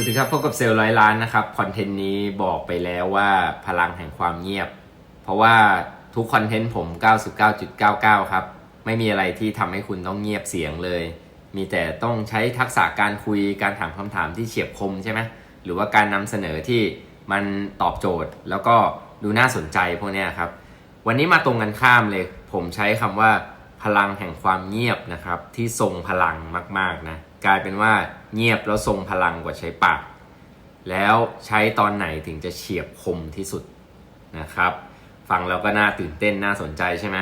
วัสดีครับพบกับเซลล์ร้อยล้านนะครับคอนเทนต์นี้บอกไปแล้วว่าพลังแห่งความเงียบ เพราะว่าทุกคอนเทนต์ผม 99.99 ครับ ไม่มีอะไรที่ทำให้คุณต้องเงียบเสียงเลย มีแต่ต้องใช้ทักษะการคุยการถามคำถามที่เฉียบคมใช่ไหมหรือว่าการนำเสนอที่มันตอบโจทย์ แล้วก็ดูน่าสนใจพวกนี้ครับ วันนี้มาตรงกันข้ามเลย ผมใช้คำว่าพลังแห่งความเงียบนะครับที่ทรงพลังมาก ๆนะกลายเป็นว่า เงียบแล้วทรงพลังกว่าใช้ปาก แล้วใช้ตอนไหนถึงจะเฉียบคมที่สุดนะครับ ฟังแล้วก็น่าตื่นเต้นน่าสนใจใช่ไหม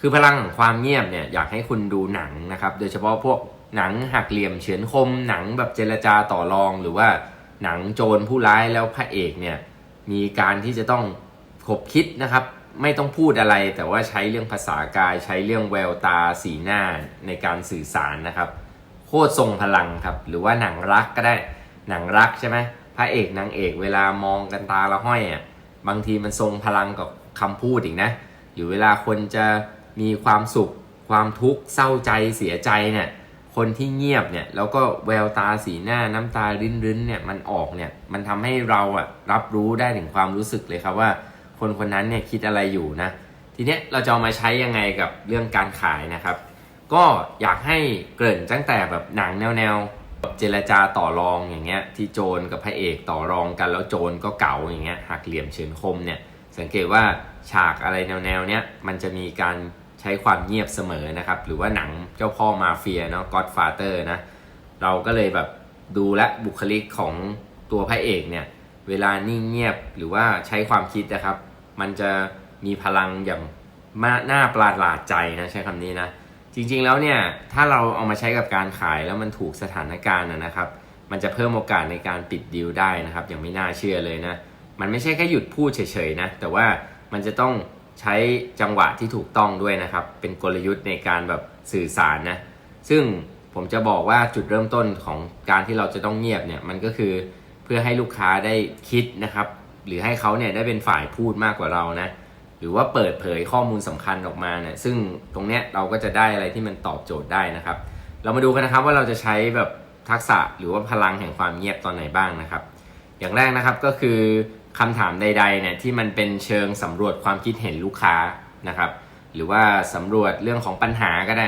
คือพลังของความเงียบเนี่ยอยากให้คุณดูหนังนะครับ โดยเฉพาะพวกหนังหักเหลี่ยมเฉือนคม หนังแบบเจรจาต่อรอง หรือว่าหนังโจรผู้ร้ายแล้วพระเอกเนี่ยมีการที่จะต้องขบคิดนะครับ ไม่ต้องพูดอะไร แต่ว่าใช้เรื่องภาษากายใช้เรื่องแววตาสีหน้าในการสื่อสารนะครับ โคตรทรงพลังครับ หรือว่าหนังรักก็ได้หนังรักใช่ไหมพระเอกนางเอกเวลามองกันตาละห้อยอะบางทีมันทรงพลังกับคำพูดอีกนะ หรือเวลาคนจะมีความสุข ความทุกข์เศร้าใจเสียใจเนี่ยคนที่เงียบเนี่ยแล้วก็แววตาสีหน้าน้ำตารินรินๆเนี่ยมันออกเนี่ยมันทำให้เราอะรับรู้ได้ถึงความรู้สึกเลยครับว่า คนคนนั้นเนี่ยคิดอะไรอยู่นะ ทีเนี้ยเราจะเอามาใช้ยังไงกับเรื่องการขายนะครับ ก็อยากให้เกริ่นตั้งแต่แบบหนังแนวแนวๆเจรจาต่อรองอย่างเงี้ยที่โจรกับพระเอกต่อรองกันแล้วโจรก็เก่าอย่างเงี้ยหักเหลี่ยมเฉือนคมเนี่ยสังเกตว่าฉากอะไรแนวแนวๆเนี้ยมันจะมีการใช้ความเงียบเสมอนะครับ หรือว่าหนังเจ้าพ่อมาเฟียเนาะ Godfather นะเราก็เลยแบบดูและบุคลิกของตัวพระเอกเนี่ยเวลานิ่งเงียบหรือว่าใช้ความคิดนะครับ มันจะมีพลังอย่างมาหน้าประหลาดใจนะใช้คำนี้นะ จริงๆแล้วเนี่ยถ้าเราเอามาใช้กับการขายแล้วมันถูกสถานการณ์นะครับ มันจะเพิ่มโอกาสในการปิดดีลได้นะครับ อย่างไม่น่าเชื่อเลยนะ มันไม่ใช่แค่หยุดพูดเฉยๆนะ แต่ว่ามันจะต้องใช้จังหวะที่ถูกต้องด้วยนะครับ เป็นกลยุทธ์ในการแบบสื่อสารนะ ซึ่งผมจะบอกว่าจุดเริ่มต้นของการที่เราจะต้องเงียบเนี่ยมันก็คือเพื่อให้ลูกค้าได้คิดนะครับ หรือให้เขาเนี่ยได้เป็นฝ่ายพูดมากกว่าเรานะ หรือว่าเปิดเผยข้อมูลสำคัญออกมาเนี่ยซึ่งตรงเนี้ยเราก็จะได้อะไรที่มันตอบโจทย์ได้นะครับ เรามาดูกันนะครับว่าเราจะใช้แบบทักษะหรือว่าพลังแห่งความเงียบตอนไหนบ้างนะครับ อย่างแรกนะครับก็คือคำถามใดๆเนี่ยที่มันเป็นเชิงสำรวจความคิดเห็นลูกค้านะครับ หรือว่าสำรวจเรื่องของปัญหาก็ได้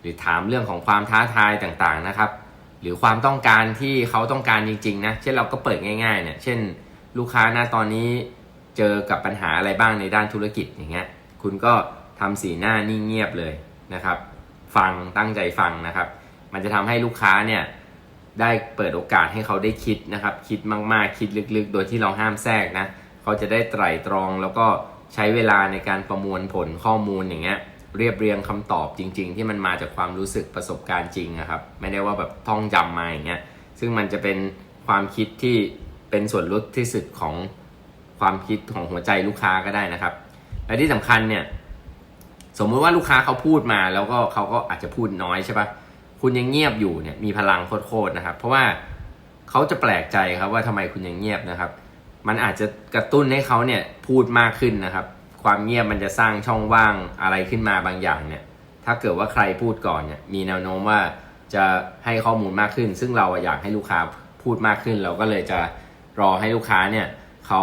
หรือถามเรื่องของความท้าทายต่างๆนะครับ หรือความต้องการที่เขาต้องการจริงๆนะเช่นเราก็เปิดง่ายๆเนี่ยเช่น ลูกค้านะตอนนี้ เจอกับปัญหาอะไรบ้างในด้านธุรกิจอย่างเงี้ยคุณก็ทำสีหน้านิ่งเงียบเลยนะครับ ฟังตั้งใจฟังนะครับ มันจะทำให้ลูกค้าเนี่ยได้เปิดโอกาสให้เขาได้คิดนะครับ คิดมากๆ คิดลึกๆ โดยที่เราห้ามแทรกนะเขาจะได้ไตร่ตรองแล้วก็ใช้เวลาในการประมวลผลข้อมูลอย่างเงี้ยเรียบเรียงคำตอบจริง ๆ ที่มันมาจากความรู้สึกประสบการณ์จริงนะครับ ไม่ได้ว่าแบบท่องจำมาอย่างเงี้ยซึ่งมันจะเป็นความคิดที่เป็นส่วนลดที่สุดของ ความคิดของหัวใจลูกค้าก็ได้นะครับ และที่สำคัญเนี่ย สมมุติว่าลูกค้าเขาพูดมา แล้วก็เขาก็อาจจะพูดน้อยใช่ปะคุณยังเงียบอยู่เนี่ยมีพลังโคตรๆนะครับ เพราะว่าเขาจะแปลกใจครับว่าทำไมคุณยังเงียบนะครับ มันอาจจะกระตุ้นให้เขาเนี่ยพูดมากขึ้นนะครับ ความเงียบมันจะสร้างช่องว่างอะไรขึ้นมาบางอย่างเนี่ย ถ้าเกิดว่าใครพูดก่อนเนี่ย มีแนวโน้มว่าจะให้ข้อมูลมากขึ้น ซึ่งเราอยากให้ลูกค้าพูดมากขึ้น เราก็เลยจะรอให้ลูกค้าเนี่ยเขา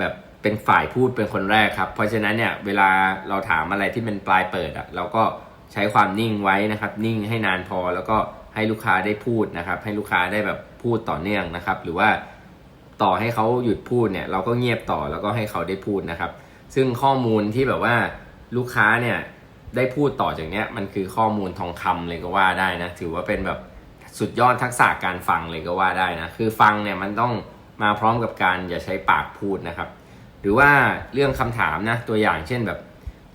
แบบเป็นฝ่ายพูดเป็นคนแรกครับ เพราะฉะนั้นเนี่ยเวลาเราถามอะไรที่เป็นปลายเปิดอะเราก็ใช้ความนิ่งไว้นะครับ นิ่งให้นานพอแล้วก็ให้ลูกค้าได้พูดนะครับ ให้ลูกค้าได้แบบพูดต่อเนื่องนะครับ หรือว่าต่อให้เขาหยุดพูดเนี่ย เราก็เงียบต่อแล้วก็ให้เขาได้พูดนะครับ ซึ่งข้อมูลที่แบบว่าลูกค้าเนี่ยได้พูดต่อจากเนี้ยมันคือข้อมูลทองคำเลยก็ว่าได้นะถือว่าเป็นแบบสุดยอดทักษะการฟังเลยก็ว่าได้นะคือฟังเนี่ยมันต้องมาพร้อมกับการอย่าใช้ปากพูดนะครับ หรือว่าเรื่องคำถามนะตัวอย่างเช่นแบบ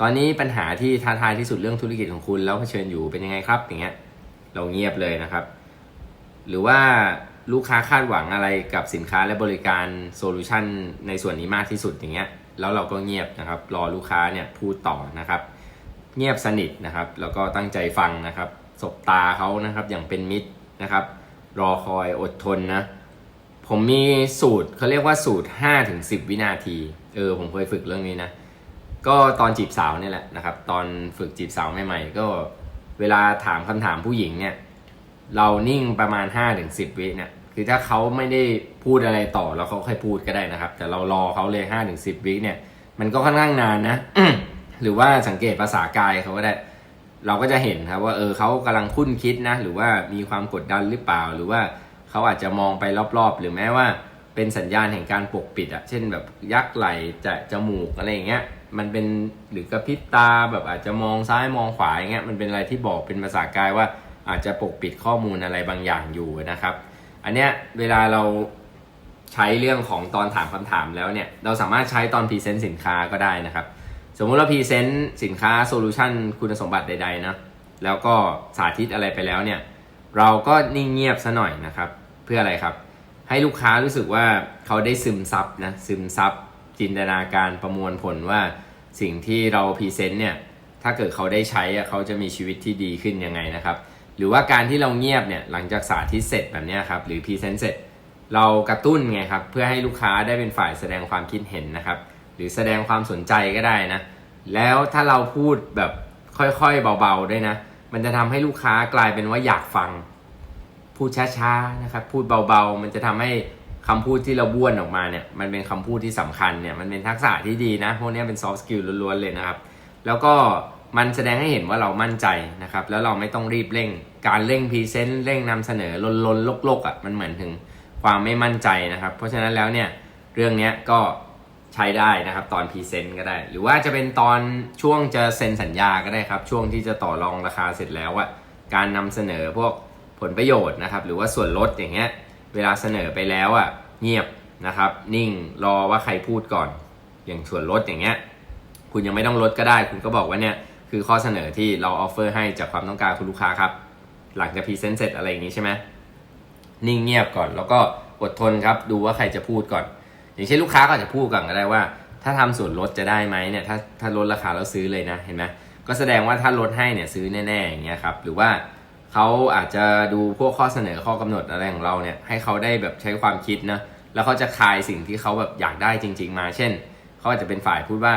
ตอนนี้ปัญหาที่ท้าทายที่สุดเรื่องธุรกิจของคุณ แล้วเผชิญอยู่เป็นยังไงครับ อย่างเงี้ยเราเงียบเลยนะครับ หรือว่าลูกค้าคาดหวังอะไรกับสินค้าและบริการโซลูชันในส่วนนี้มากที่สุดอย่างเงี้ยแล้วเราก็เงียบนะครับ รอลูกค้าเนี่ยพูดต่อนะครับ เงียบสนิทนะครับ แล้วก็ตั้งใจฟังนะครับ สบตาเขานะครับ อย่างเป็นมิตรนะครับ รอคอยอดทนนะ ผมมีสูตรเขาเรียกว่าสูตร5ถึง10 วินาที เออ ผมเคยฝึกเรื่องนี้นะ ก็ตอนจีบสาวนี่แหละนะครับ ตอนฝึกจีบสาวใหม่ๆ ก็เวลาถามคำถามผู้หญิงเนี่ย เรานิ่งประมาณ5ถึง10 วิเนี่ย คือถ้าเขาไม่ได้พูดอะไรต่อแล้วเขาค่อยพูดก็ได้นะครับ แต่เรารอเขาเลย 5-10ถึงสิวิเนี่ย มันก็ค่อนข้างนานนะ หรือว่าสังเกตภาษากายเขาก็ได้ เราก็จะเห็นครับว่า เออเขากำลังคุ้นคิดนะ หรือว่ามีความกดดันหรือเปล่า หรือว่า เขาอาจจะมองไปรอบๆ หรือแม้ว่าเป็นสัญญาณแห่งการปกปิดอะเช่นแบบยักไหลจะจมูกอะไรอย่างเงี้ยมันเป็นหรือกระพริบตาแบบอาจจะมองซ้ายมองขวาอย่างเงี้ยมันเป็นอะไรที่บอกเป็นภาษากายว่าอาจจะปกปิดข้อมูลอะไรบางอย่างอยู่นะครับ อันเนี้ยเวลาเราใช้เรื่องของตอนถามคำถามแล้วเนี่ยเราสามารถใช้ตอนพรีเซนต์สินค้าก็ได้นะครับ สมมุติเราพรีเซนต์สินค้าโซลูชันคุณสมบัติใดๆนะแล้วก็สาธิตอะไรไปแล้วเนี่ยเราก็นิ่งเงียบซะหน่อยนะครับ เพื่ออะไรครับ ให้ลูกค้ารู้สึกว่าเขาได้ซึมซับนะซึมซับจินตนาการประมวลผลว่าสิ่งที่เราพรีเซนต์เนี่ยถ้าเกิดเขาได้ใช้อะเขาจะมีชีวิตที่ดีขึ้นยังไงนะครับหรือว่าการที่เราเงียบเนี่ยหลังจากสาธิตเสร็จแบบนี้ครับหรือพรีเซนต์เสร็จเรากระตุ้นไงครับเพื่อให้ลูกค้าได้เป็นฝ่ายแสดงความคิดเห็นนะครับ หรือแสดงความสนใจก็ได้นะ แล้วถ้าเราพูดแบบค่อยๆเบาๆด้วยนะ มันจะทำให้ลูกค้ากลายเป็นว่าอยากฟัง พูดช้าๆนะครับ พูดเบาๆ มันจะทำให้คำพูดที่เราบ้วนออกมาเนี่ยมันเป็นคำพูดที่สำคัญเนี่ยมันเป็นทักษะที่ดีนะพวกนี้เป็น soft skill ล้วนๆเลยนะครับ แล้วก็มันแสดงให้เห็นว่าเรามั่นใจนะครับ แล้วเราไม่ต้องรีบเร่ง การเร่งพรีเซนต์เร่งนำเสนอลนๆลกๆอะมันเหมือนถึงความไม่มั่นใจนะครับ เพราะฉะนั้นแล้วเนี่ยเรื่องนี้ก็ใช้ได้นะครับตอนพรีเซนต์ก็ได้ หรือว่าจะเป็นตอนช่วงจะเซ็นสัญญาก็ได้ครับ ช่วงที่จะต่อรองราคาเสร็จแล้วอะการนำเสนอพวก ผลประโยชน์นะครับ หรือว่าส่วนลดอย่างเงี้ย เวลาเสนอไปแล้วอะเงียบนะครับ นิ่งรอว่าใครพูดก่อน อย่างส่วนลดอย่างเงี้ย คุณยังไม่ต้องลดก็ได้ คุณก็บอกว่าเนี่ยคือข้อเสนอที่เราออฟเฟอร์ให้จากความต้องการคุณลูกค้าครับ หลังจากพรีเซนต์เสร็จอะไรอย่างงี้ใช่ไหมนิ่งเงียบก่อน แล้วก็อดทนครับ ดูว่าใครจะพูดก่อน อย่างเช่นลูกค้าก็อาจจะพูดก่อนก็ได้ว่า ถ้าทำส่วนลดจะได้ไหมเนี่ย ถ้าถ้าลดราคาแล้วซื้อเลยนะ เห็นไหมก็แสดงว่าถ้าลดให้เนี่ยซื้อแน่ๆอย่างเงี้ยครับ หรือว่า เขาอาจจะดูพวกข้อเสนอข้อกำหนดอะไรของเราเนี่ยให้เขาได้แบบใช้ความคิดนะแล้วเขาจะคายสิ่งที่เขาแบบอยากได้จริง ๆ มา เช่นเขาอาจจะเป็นฝ่ายพูดว่า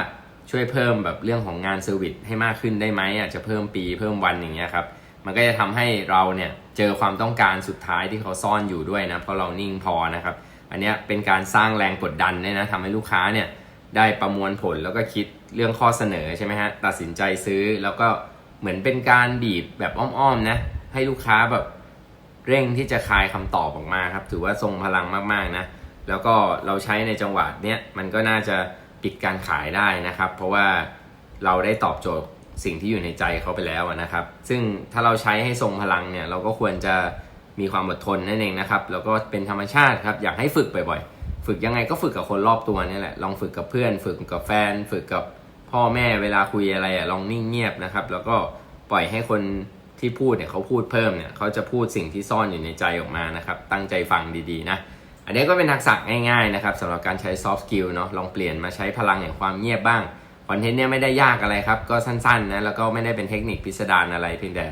ช่วยเพิ่มแบบเรื่องของงานเซอร์วิสให้มากขึ้นได้ไหมอาจจะเพิ่มปีเพิ่มวันอย่างเงี้ยครับมันก็จะทำให้เราเนี่ยเจอความต้องการสุดท้ายที่เขาซ่อนอยู่ด้วยนะเพราะเรานิ่งพอนะครับ อันเนี้ยเป็นการสร้างแรงกดดันเนี่ยนะทำให้ลูกค้าเนี่ยได้ประมวลผลแล้วก็คิดเรื่องข้อเสนอใช่ไหมฮะตัดสินใจซื้อแล้วก็เหมือนเป็นการบีบแบบอ้อมๆนะ ให้ลูกค้าแบบเร่งที่จะคายคำตอบออกมาครับ ถือว่าทรงพลังมากๆนะ แล้วก็เราใช้ในจังหวะเนี้ยมันก็น่าจะปิดการขายได้นะครับ เพราะว่าเราได้ตอบโจทย์สิ่งที่อยู่ในใจเขาไปแล้วนะครับ ซึ่งถ้าเราใช้ให้ทรงพลังเนี่ยเราก็ควรจะมีความอดทนนั่นเองนะครับ แล้วก็เป็นธรรมชาติครับ อยากให้ฝึกบ่อยๆ ฝึกยังไงก็ฝึกกับคนรอบตัวนี่แหละ ลองฝึกกับเพื่อน ฝึกกับแฟน ฝึกกับพ่อแม่เวลาคุยอะไรอะ ลองนิ่งเงียบนะครับ แล้วก็ปล่อยให้คน ที่พูดเนี่ยเขาพูดเพิ่มเนี่ยเขาจะพูดสิ่งที่ซ่อนอยู่ในใจออกมานะครับ ตั้งใจฟังดีๆนะ อันนี้ก็เป็นทักษะง่ายๆนะครับสำหรับการใช้ soft skill เนาะลองเปลี่ยนมาใช้พลังแห่งความเงียบบ้างคอนเทนต์เนี่ยไม่ได้ยากอะไรครับ ก็สั้นๆนะแล้วก็ไม่ได้เป็นเทคนิคพิสดารอะไรเพียงแต่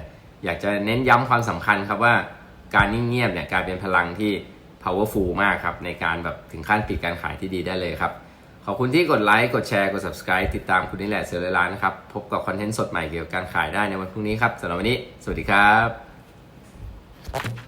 อยากจะเน้นย้ำความสำคัญครับว่าการนิ่งเงียบเนี่ยกลายเป็นพลังที่ powerful มากครับในการแบบถึงขั้นปิดการขายที่ดีได้เลยครับ ขอบคุณที่กดไลค์ กดแชร์ กด subscribe ติดตามคุณนี่แหละเซอร์ร้านนะครับ พบกับคอนเทนต์สดใหม่เกี่ยวกับการขายได้ในวันพรุ่งนี้ครับสำหรับวันนี้ สวัสดีครับ